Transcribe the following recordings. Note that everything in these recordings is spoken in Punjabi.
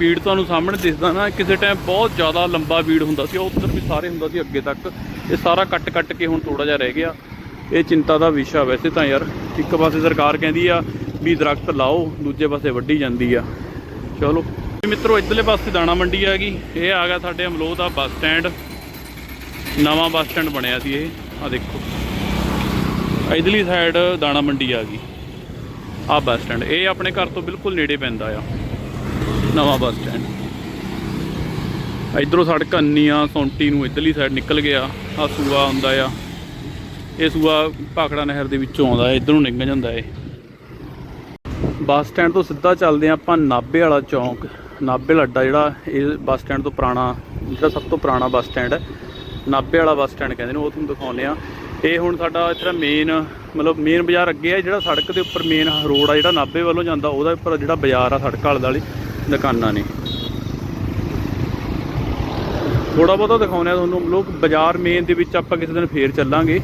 ਬੀੜ ਤੁਹਾਨੂੰ ਸਾਹਮਣੇ ਦਿਸਦਾ ਨਾ, ਕਿਸੇ ਟਾਈਮ ਬਹੁਤ ਜ਼ਿਆਦਾ ਲੰਬਾ ਬੀੜ ਹੁੰਦਾ ਸੀ ਉਹ ਉੱਧਰ ਵੀ ਸਾਰੇ ਹੁੰਦਾ ਸੀ ਅੱਗੇ ਤੱਕ। ਇਹ ਸਾਰਾ ਕੱਟ ਕੱਟ ਕੇ ਹੁਣ ਥੋੜਾ ਜਿਹਾ ਰਹਿ ਗਿਆ। ਇਹ ਚਿੰਤਾ ਦਾ ਵਿਸ਼ਾ ਵੈਸੇ ਤਾਂ ਯਾਰ, ਇੱਕ ਪਾਸੇ ਸਰਕਾਰ ਕਹਿੰਦੀ ਆ ਵੀ ਦਰਖਤ ਲਾਓ, ਦੂਜੇ ਪਾਸੇ ਵੱਢੀ ਜਾਂਦੀ ਆ। ਚਲੋ। ਵੀ ਮਿੱਤਰੋ, ਇੱਧਰਲੇ ਪਾਸੇ ਦਾਣਾ ਮੰਡੀ ਆ ਗਈ। ਇਹ ਆ ਗਿਆ ਸਾਡੇ ਅਮਲੋਹ ਦਾ ਬੱਸ ਸਟੈਂਡ। ਨਵਾਂ ਬੱਸ ਸਟੈਂਡ ਬਣਿਆ ਸੀ ਇਹ। ਆ ਦੇਖੋ। ਇਧਰਲੀ ਸਾਈਡ ਦਾਣਾ ਮੰਡੀ ਆ ਗਈ। ਆ ਬੱਸ ਸਟੈਂਡ। ਇਹ ਆਪਣੇ ਘਰ ਤੋਂ ਬਿਲਕੁਲ ਨੇੜੇ ਪੈਂਦਾ ਆ। ਨਵਾਂ ਬੱਸ ਸਟੈਂਡ। ਇਧਰੋਂ ਸੜਕ ਅੰਨੀਆਂ, ਸੌਂਟੀ ਨੂੰ ਇਧਰਲੀ ਸਾਈਡ ਨਿਕਲ ਗਿਆ। ਆ ਸੂਆ ਆਉਂਦਾ ਆ। ਇਹ ਸੂਆ ਭਾਖੜਾ ਨਹਿਰ ਦੇ ਵਿੱਚੋਂ ਆਉਂਦਾ ਇਧਰੋਂ ਨਿਕਲ ਜਾਂਦਾ ਏ ਬੱਸ ਸਟੈਂਡ ਤੋਂ ਸਿੱਧਾ ਚੱਲਦੇ ਹਾਂ ਆਪਾਂ ਨਾਭੇ ਵਾਲਾ ਚੌਂਕ। ਨਾਭੇ ਵਾਲਾ ਅੱਡਾ ਜਿਹੜਾ ਇਹ ਬੱਸ ਸਟੈਂਡ ਤੋਂ ਪੁਰਾਣਾ, ਜਿਹੜਾ ਸਭ ਤੋਂ ਪੁਰਾਣਾ ਬੱਸ ਸਟੈਂਡ ਹੈ। ਨਾਭੇ ਵਾਲਾ ਬੱਸ ਸਟੈਂਡ ਕਹਿੰਦੇ ਨੇ, ਉਹ ਤੁਹਾਨੂੰ ਦਿਖਾਉਂਦੇ ਆ ਇਹ ਹੁਣ ਸਾਡਾ ਇੱਥੇ ਮੇਨ ਮਤਲਬ ਮੇਨ ਬਾਜ਼ਾਰ ਅੱਗੇ ਆ ਜਿਹੜਾ ਸੜਕ ਦੇ ਉੱਪਰ ਮੇਨ ਰੋਡ ਆ, ਜਿਹੜਾ ਨਾਭੇ ਵੱਲੋਂ ਜਾਂਦਾ, ਉਹਦਾ ਉੱਪਰ ਜਿਹੜਾ ਬਾਜ਼ਾਰ ਆ, ਸੜਕ ਵਾਲੇ ਵਾਲੀ ਦੁਕਾਨਾਂ ਨੇ। ਥੋੜਾ ਬਹੁਤਾ ਦਿਖਾਉਂਦੇ ਆ ਤੁਹਾਨੂੰ। ਲੋਕ ਬਾਜ਼ਾਰ ਮੇਨ ਦੇ ਵਿੱਚ ਆਪਾਂ ਕਿਸੇ ਦਿਨ ਫੇਰ ਚੱਲਾਂਗੇ।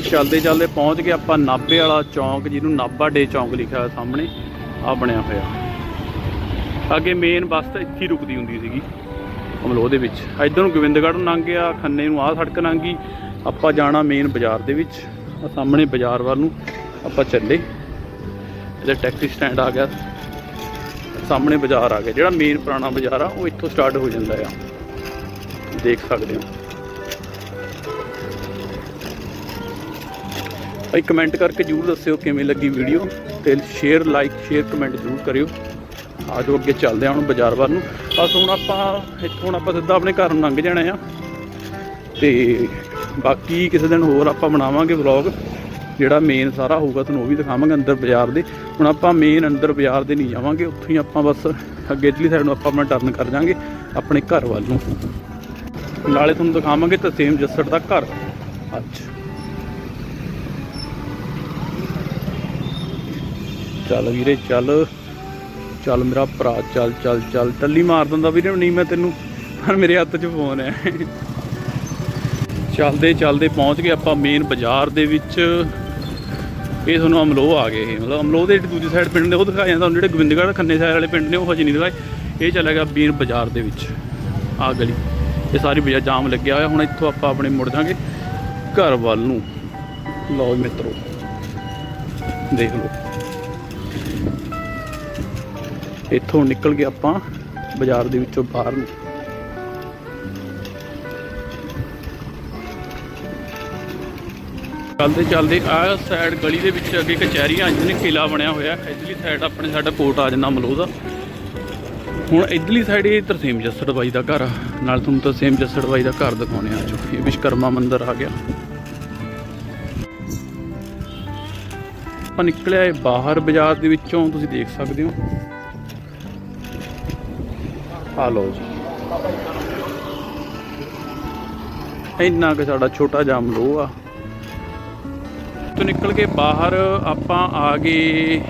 ਵੀ ਚੱਲਦੇ ਚੱਲਦੇ ਪਹੁੰਚ ਗਏ ਆਪਾਂ ਨਾਭੇ ਵਾਲਾ ਚੌਂਕ, ਜਿਹਨੂੰ ਨਾਭਾ ਡੇ ਚੌਂਕ ਲਿਖਿਆ ਹੋਇਆ ਸਾਹਮਣੇ ਆ ਬਣਿਆ ਹੋਇਆ। ਅੱਗੇ ਮੇਨ ਬੱਸ ਤਾਂ ਇੱਥੇ ਰੁਕਦੀ ਹੁੰਦੀ ਸੀਗੀ, ਅਮਲੋਹ ਦੇ ਵਿੱਚ। ਇੱਧਰ ਨੂੰ ਗੋਬਿੰਦਗੜ੍ਹ ਨੂੰ ਲੰਘ ਗਿਆ, ਖੰਨੇ ਨੂੰ ਆਹ ਸੜਕ ਲੰਘ ਗਈ। ਆਪਾਂ ਜਾਣਾ ਮੇਨ ਬਾਜ਼ਾਰ ਦੇ ਵਿੱਚ ਆ ਸਾਹਮਣੇ ਬਾਜ਼ਾਰ ਵੱਲ ਨੂੰ ਆਪਾਂ ਚੱਲੇ। ਇਹਦਾ ਟੈਕਸੀ ਸਟੈਂਡ ਆ ਗਿਆ। ਸਾਹਮਣੇ ਬਾਜ਼ਾਰ ਆ ਗਿਆ। ਜਿਹੜਾ ਮੇਨ ਪੁਰਾਣਾ ਬਾਜ਼ਾਰ ਆ, ਉਹ ਇੱਥੋਂ ਸਟਾਰਟ ਹੋ ਜਾਂਦਾ ਆ। ਦੇਖ ਸਕਦੇ ਹੋ। ਭਾਈ ਕਮੈਂਟ ਕਰਕੇ ਜਰੂਰ ਦੱਸਿਓ ਕਿਵੇਂ ਲੱਗੀ ਵੀਡੀਓ ਤੇ ਸ਼ੇਅਰ ਲਾਈਕ ਸ਼ੇਅਰ ਕਮੈਂਟ ਜਰੂਰ ਕਰਿਓ। ਆਜੋ ਅੱਗੇ ਚੱਲਦੇ ਹਾਂ ਹੁਣ ਬਾਜ਼ਾਰ ਵੱਲ ਨੂੰ। ਬਸ ਹੁਣ ਆਪਾਂ ਇੱਥੋਂ ਹੁਣ ਆਪਾਂ ਸਿੱਧਾ ਆਪਣੇ ਘਰ ਨੂੰ ਲੰਘ ਜਾਣਾ ਆ। ਤੇ ਬਾਕੀ ਕਿਸੇ ਦਿਨ ਹੋਰ ਆਪਾਂ ਬਣਾਵਾਂਗੇ ਵਲੌਗ ਜਿਹੜਾ ਮੇਨ ਸਾਰਾ ਹੋਊਗਾ, ਤੁਹਾਨੂੰ ਉਹ ਵੀ ਦਿਖਾਵਾਂਗੇ ਅੰਦਰ ਬਾਜ਼ਾਰ ਦੇ। ਹੁਣ ਆਪਾਂ ਮੇਨ ਅੰਦਰ ਬਾਜ਼ਾਰ ਦੇ ਨਹੀਂ ਜਾਵਾਂਗੇ, ਉੱਥੋਂ ਹੀ ਆਪਾਂ ਬਸ ਅੱਗੇ ਇਟਲੀ ਸਾਈਡ ਨੂੰ ਆਪਾਂ ਆਪਣਾ ਟਰਨ ਕਰ ਜਾਾਂਗੇ, ਆਪਣੇ ਘਰ ਵੱਲ ਨੂੰ। ਨਾਲੇ ਤੁਹਾਨੂੰ ਦਿਖਾਵਾਂਗੇ ਤਸੀਮ ਜੱਸੜ ਦਾ ਘਰ। ਅੱਛਾ। ਚੱਲ ਵੀਰੇ, ਚੱਲ। ਚੱਲ ਮੇਰਾ ਭਰਾ, ਚੱਲ ਚੱਲ ਚੱਲ। ਟੱਲੀ ਮਾਰ ਦਿੰਦਾ ਵੀਰੇ, ਨਹੀਂ ਮੈਂ ਤੈਨੂੰ, ਪਰ ਮੇਰੇ ਹੱਥ 'ਚ ਫੋਨ ਹੈ। ਚੱਲਦੇ ਚੱਲਦੇ ਪਹੁੰਚ ਗਏ ਆਪਾਂ ਮੇਨ ਬਾਜ਼ਾਰ ਦੇ ਵਿੱਚ। ਇਹ ਤੁਹਾਨੂੰ ਅਮਲੋਹ ਆ ਗਏ ਮਤਲਬ ਅਮਲੋਹ ਦੇ ਦੂਜੀ ਸਾਈਡ ਪਿੰਡ ਨੇ, ਉਹ ਦਿਖਾਏ ਜਾਂਦਾ ਜਿਹੜੇ ਗੋਬਿੰਦਗੜ੍ਹ ਖੰਨੇ ਸਾਈਡ ਵਾਲੇ ਪਿੰਡ ਨੇ, ਉਹ ਹਜੇ ਨਹੀਂ ਦਿਖਾਏ। ਇਹ ਚੱਲਿਆ ਗਿਆ ਮੇਨ ਬਾਜ਼ਾਰ ਦੇ ਵਿੱਚ। ਆ ਗਲੀ। ਇਹ ਸਾਰੀ ਬਾਜ਼ਾਰ ਜਾਮ ਲੱਗਿਆ ਹੋਇਆ। ਹੁਣ ਇੱਥੋਂ ਆਪਾਂ ਆਪਣੇ ਮੁੜ ਜਾਾਂਗੇ ਘਰ ਵੱਲ ਨੂੰ। ਲਓ ਜੀ ਮਿੱਤਰੋ। ਦੇਖ ਲਓ। ਇੱਥੋਂ ਨਿਕਲ ਕੇ ਆਪਾਂ ਬਾਜ਼ਾਰ ਦੇ ਵਿੱਚੋਂ ਬਾਹਰ ਨੂੰ। ਚੱਲਦੇ ਚੱਲਦੇ ਆਹ ਸਾਈਡ ਗਲੀ ਦੇ ਵਿੱਚ ਅੱਗੇ ਕਚਹਿਰੀਆਂ ਆ ਜਾਂਦੀਆਂ ਕਿਲਾ ਬਣਿਆ ਹੋਇਆ। ਇਧਰਲੀ ਸਾਈਡ ਆਪਣੇ ਸਾਡਾ ਕੋਟ ਆ ਜਾਂਦਾ ਮਲੋ ਦਾ ਹੁਣ ਇਧਰਲੀ ਸਾਈਡ ਇਹ ਤਰਸੇਮ ਜੱਸੜ ਬਾਈ ਦਾ ਘਰ ਆ। ਨਾਲ ਤੁਹਾਨੂੰ ਤਰਸੇਮ ਜੱਸੜ ਬਾਈ ਦਾ ਘਰ ਦਿਖਾਉਣੇ ਆ ਚੁੱਕੀ ਇਹ ਵਿਸ਼ਕਰਮਾ ਮੰਦਿਰ ਆ ਗਿਆ। ਆਪਾਂ ਨਿਕਲਿਆ ਇਹ ਬਾਹਰ ਬਾਜ਼ਾਰ ਦੇ ਵਿੱਚੋਂ, ਤੁਸੀਂ ਦੇਖ ਸਕਦੇ ਹੋ। ਆ ਲਓ ਜੀ। ਇੰਨਾ ਕਿ ਸਾਡਾ ਛੋਟਾ ਜਾਮ ਲੋ ਆ ਤੋਂ ਨਿਕਲ ਕੇ ਬਾਹਰ ਆਪਾਂ ਆ ਗਏ,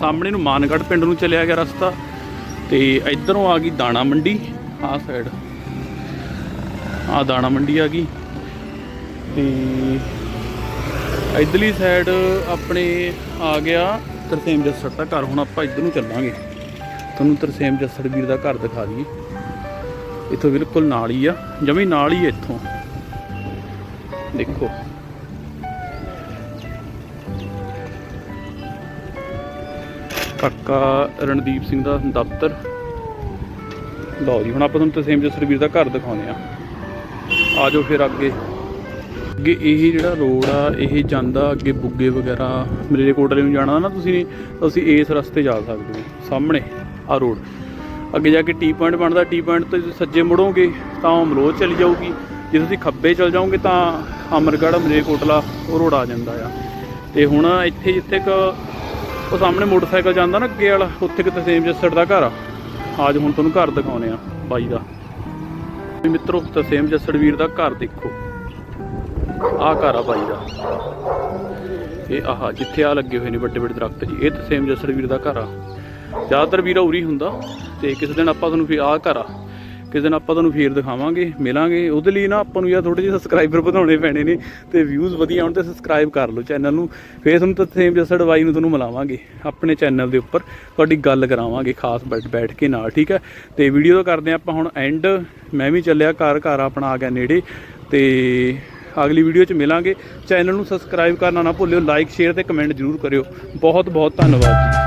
ਸਾਹਮਣੇ ਨੂੰ ਮਾਨਗੜ ਪਿੰਡ ਨੂੰ ਚਲਿਆ ਗਿਆ ਰਸਤਾ। ਤੇ ਇਧਰੋਂ ਆ ਗਈ ਦਾਣਾ ਮੰਡੀ, ਆਹ ਸਾਈਡ ਆ ਦਾਣਾ ਮੰਡੀ ਆ ਗਈ। ਤੇ ਇਧਰਲੀ ਸਾਈਡ ਆਪਣੇ ਆ ਗਿਆ ਤਰਸੇਮ ਜੱਸੜ ਦਾ ਘਰ। ਹੁਣ ਆਪਾਂ ਇਧਰ ਨੂੰ ਚੱਲਾਂਗੇ। ਤੁਹਾਨੂੰ ਤਰਸੇਮ ਜੱਸੜ ਵੀਰ ਦਾ ਘਰ ਦਿਖਾ ਦਈਏ। ਇੱਥੋਂ ਬਿਲਕੁਲ ਨਾਲ ਹੀ ਆ, ਜਮੀ ਨਾਲ ਹੀ ਆ ਇੱਥੋਂ। ਦੇਖੋ। ਕਾਕਾ ਰਣਦੀਪ ਸਿੰਘ ਦਾ ਦਫ਼ਤਰ। ਲਓ ਜੀ, ਹੁਣ ਆਪਾਂ ਤੁਹਾਨੂੰ ਤਰਸੇਮ ਜੱਸੜ ਵੀਰ ਦਾ ਘਰ ਦਿਖਾਉਂਦੇ ਆ ਆ ਜਾਓ ਫਿਰ ਅੱਗੇ। ਅੱਗੇ ਇਹ ਜਿਹੜਾ ਰੋਡ ਆ, ਇਹ ਜਾਂਦਾ ਅੱਗੇ ਬੁੱਗੇ ਵਗੈਰਾ, ਮਲੇਰਕੋਟਲੇ ਨੂੰ ਜਾਣਾ ਨਾ ਤੁਸੀਂ ਤੁਸੀਂ ਇਸ ਰਸਤੇ ਜਾ ਸਕਦੇ ਹੋ, ਸਾਹਮਣੇ। ਆ ਰੋਡ। ਅੱਗੇ ਜਾ ਕੇ ਟੀ ਪੁਆਇੰਟ ਬਣਦਾ। ਟੀ ਪੁਆਇੰਟ ਤੋਂ ਸੱਜੇ ਮੁੜੋਗੇ ਤਾਂ ਅਮਲੋਹ ਚਲੀ ਜਾਊਗੀ। ਜੇ ਤੁਸੀਂ ਖੱਬੇ ਚਲ ਜਾਓਗੇ ਤਾਂ ਅਮਰਗੜ੍ਹ, ਮਲੇਰਕੋਟਲਾ ਉਹ ਰੋਡ ਆ ਜਾਂਦਾ ਆ। ਤੇ ਹੁਣ ਇੱਥੇ ਜਿੱਥੇ ਕ ਉਹ ਸਾਹਮਣੇ ਮੋਟਰਸਾਈਕਲ ਜਾਂਦਾ ਨਾ ਅੱਗੇ ਵਾਲਾ, ਉੱਥੇ ਕਿਤੇ ਸੇਮ ਜੱਸੜ ਦਾ ਘਰ ਆ। ਅੱਜ ਹੁਣ ਤੁਹਾਨੂੰ ਘਰ ਦਿਖਾਉਨੇ ਆ ਬਾਈ ਦਾ। ਵੀ ਮਿੱਤਰੋ ਤਸੇਮ ਜੱਸੜ ਵੀਰ ਦਾ ਘਰ ਦੇਖੋ। ਆਹ ਘਰ ਆ ਬਾਈ ਦਾ। ਇਹ ਆਹ, ਜਿੱਥੇ ਆ ਲੱਗੇ ਹੋਏ ਨੇ ਵੱਡੇ ਵੱਡੇ ਦਰਖਤ ਜੀ, ਇਹ ਤਸੇਮ ਜੱਸੜ ਵੀਰ ਦਾ ਘਰ ਆ। ਜ਼ਿਆਦਾਤਰ ਵੀਰਾ ਉਰੀ ਹੁੰਦਾ ਤੇ ਕਿਸੇ ਦਿਨ ਆਪਾਂ ਤੁਹਾਨੂੰ ਫਿਰ ਆ ਘਰ ਆ। ਕਿਸੇ ਦਿਨ ਆਪਾਂ ਤੁਹਾਨੂੰ ਫੇਰ ਦਿਖਾਵਾਂਗੇ, ਮਿਲਾਂਗੇ। ਉਹਦੇ ਲਈ ਨਾ ਆਪਾਂ ਨੂੰ ਯਾਰ ਥੋੜੇ ਜਿਹੇ ਸਬਸਕ੍ਰਾਈਬਰ ਵਧਾਉਣੇ ਪੈਣੇ ਨੇ ਤੇ ਵਿਊਜ਼ ਵਧੀਆ ਆਉਣ ਤੇ ਸਬਸਕ੍ਰਾਈਬ ਕਰ ਲਓ ਚੈਨਲ ਨੂੰ। ਫੇਰ ਤੁਹਾਨੂੰ ਸੇਮ ਜੱਸੜ ਬਾਈ ਨੂੰ ਤੁਹਾਨੂੰ ਮਿਲਾਵਾਂਗੇ ਆਪਣੇ ਚੈਨਲ ਦੇ ਉੱਪਰ। ਤੁਹਾਡੀ ਗੱਲ ਕਰਾਵਾਂਗੇ ਖਾਸ ਬੈਠ ਬੈਠ ਕੇ ਨਾਲ, ਠੀਕ ਹੈ? ਤੇ ਵੀਡੀਓ ਦਾ ਕਰਦੇ ਹਾਂ ਆਪਾਂ ਹੁਣ ਐਂਡ ਮੈਂ ਵੀ ਚੱਲਿਆ ਘਰ ਘਰ ਆਪਣਾ ਆ ਗਿਆ ਨੇੜੇ ਤੇ ਅਗਲੀ ਵੀਡੀਓ 'ਚ ਮਿਲਾਂਗੇ। ਚੈਨਲ ਨੂੰ ਸਬਸਕ੍ਰਾਈਬ ਕਰਨਾ ਨਾ ਭੁੱਲਿਓ ਲਾਈਕ ਸ਼ੇਅਰ ਤੇ ਕਮੈਂਟ ਜ਼ਰੂਰ ਕਰਿਓ। ਬਹੁਤ ਬਹੁਤ ਧੰਨਵਾਦ ਜੀ।